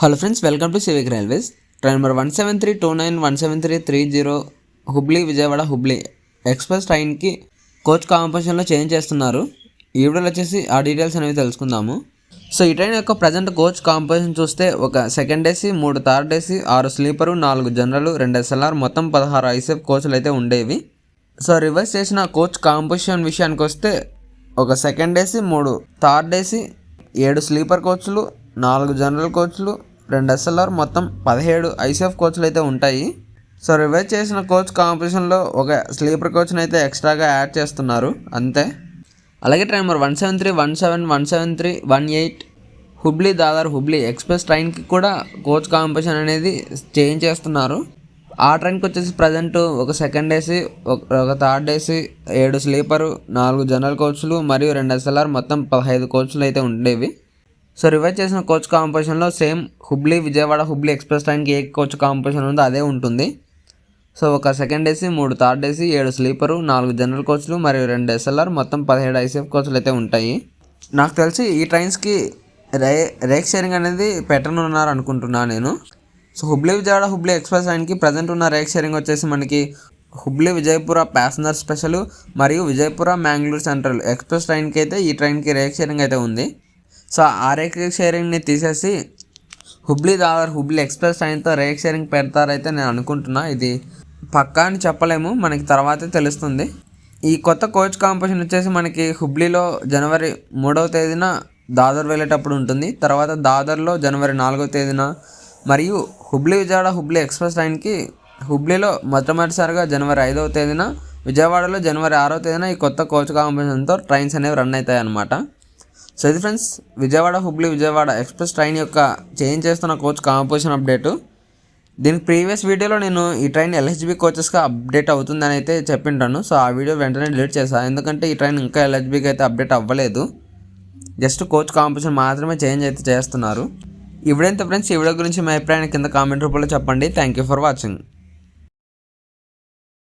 Hello friends welcome to civic railways train number one seven three two nine one seven three three zero Hubli Vijayawada Hubli express ట్రైన్కి coach కాంపోజిషన్లో change చేస్తున్నారు. ఈ వీడియోలో వచ్చేసి ఆ details అనేవి తెలుసుకుందాము. సో ఈ ట్రైన్ యొక్క ప్రజెంట్ కోచ్ కాంపోజిషన్ చూస్తే ఒక సెకండ్ ఏసీ మూడు థర్డ్ ఏసీ ఆరు స్లీపరు నాలుగు జనరల్ రెండు ఎస్ఎల్ఆర్ మొత్తం పదహారు ఐసెఫ్ కోచ్లు అయితే ఉండేవి. సో రివర్స్ చేసిన కోచ్ కాంపోజిషన్ విషయానికి వస్తే ఒక సెకండ్ ఏసీ మూడు థర్డ్ ఏసీ ఏడు స్లీపర్ కోచ్లు నాలుగు జనరల్ కోచ్లు రెండు ఎస్ఎల్ఆర్ మొత్తం పదిహేడు ఐసీఎఫ్ కోచ్లు అయితే ఉంటాయి. సో రివైజ్ చేసిన కోచ్ కాంపిటీషన్లో ఒక స్లీపర్ కోచ్ని అయితే ఎక్స్ట్రాగా యాడ్ చేస్తున్నారు. అంతే. అలాగే train number one seven three one seven one seven three one eight Hubli Dadar Hubli express ట్రైన్కి కూడా కోచ్ కాంపిటీషన్ అనేది చేంజ్ చేస్తున్నారు. ఆ ట్రైన్కి వచ్చేసి ప్రజెంట్ ఒక సెకండ్ ఏసీ ఒక థర్డ్ ఏసీ ఏడు స్లీపరు నాలుగు జనరల్ కోచ్లు మరియు రెండు ఎస్ఎల్ఆర్ మొత్తం పదహైదు కోచ్లు అయితే ఉండేవి. సో రివైజ్ చేసిన కోచ్ కాంపోజిషన్లో సేమ్ హుబ్లీ విజయవాడ హుబ్లీ ఎక్స్ప్రెస్ ట్రైన్కి ఏ కోచ్ కాంపోజిషన్ ఉందో అదే ఉంటుంది. సో ఒక సెకండ్ ఏసీ మూడు థర్డ్ ఏసీ ఏడు స్లీపరు నాలుగు జనరల్ కోచ్లు మరియు రెండు ఎస్ఎల్ఆర్ మొత్తం పదిహేడు ఐసీఎఫ్ కోచ్లు అయితే ఉంటాయి. నాకు తెలిసి ఈ ట్రైన్స్కి రే రేక్ షేరింగ్ అనేది పెట్టనున్నారు అనుకుంటున్నాను నేను. సో హుబ్లీ విజయవాడ హుబ్లీ ఎక్స్ప్రెస్ ట్రైన్కి ప్రజెంట్ ఉన్న రేక్ షేరింగ్ వచ్చేసి మనకి హుబ్లీ విజయపుర ప్యాసింజర్ స్పెషల్ మరియు విజయపుర మ్యాంగ్లూర్ సెంట్రల్ ఎక్స్ప్రెస్ ట్రైన్కి అయితే ఈ ట్రైన్కి రేక్ షేరింగ్ అయితే ఉంది. సో ఆ రేక్ షేరింగ్ని తీసేసి హుబ్లీ దాదర్ హుబ్లీ ఎక్స్ప్రెస్ ట్రైన్తో రేక్ షేరింగ్ పెడతారైతే నేను అనుకుంటున్నా. ఇది పక్కా అని చెప్పలేము మనకి తర్వాతే తెలుస్తుంది. ఈ కొత్త కోచ్ కాంపిటీషన్ వచ్చేసి మనకి హుబ్లీలో జనవరి మూడవ తేదీన దాదర్ వెళ్ళేటప్పుడు ఉంటుంది. తర్వాత దాదర్లో జనవరి నాలుగవ తేదీన మరియు హుబ్లీ విజయవాడ హుబ్లీ ఎక్స్ప్రెస్ ట్రైన్కి హుబ్లీలో మొట్టమొదటిసారిగా జనవరి ఐదవ తేదీన విజయవాడలో జనవరి ఆరవ తేదీన ఈ కొత్త కోచ్ కాంపిటీషన్తో ట్రైన్స్ అనేవి రన్ అవుతాయి అన్నమాట సో ఇది friends Vijayawada Hubli Vijayawada express train యొక్క చేంజ్ చేస్తున్న కోచ్ కాంపోజిషన్ అప్డేటు దీనికి ప్రీవియస్ వీడియోలో నేను ఈ ట్రైన్ ఎల్హెచ్బి కోచెస్గా అప్డేట్ అవుతుందని అయితే చెప్పింటాను. సో ఆ వీడియో వెంటనే డిలీట్ చేశాను ఎందుకంటే ఈ ట్రైన్ ఇంకా ఎల్హెచ్బికి అయితే అప్డేట్ అవ్వలేదు. జస్ట్ కోచ్ కాంపోజిషన్ మాత్రమే చేంజ్ అయితే చేస్తున్నారు. ఇవిడైతే ఫ్రెండ్స్ ఈ వీడియో గురించి మీ అభిప్రాయాన్ని కింద కామెంట్ రూపంలో చెప్పండి. Thank you for watching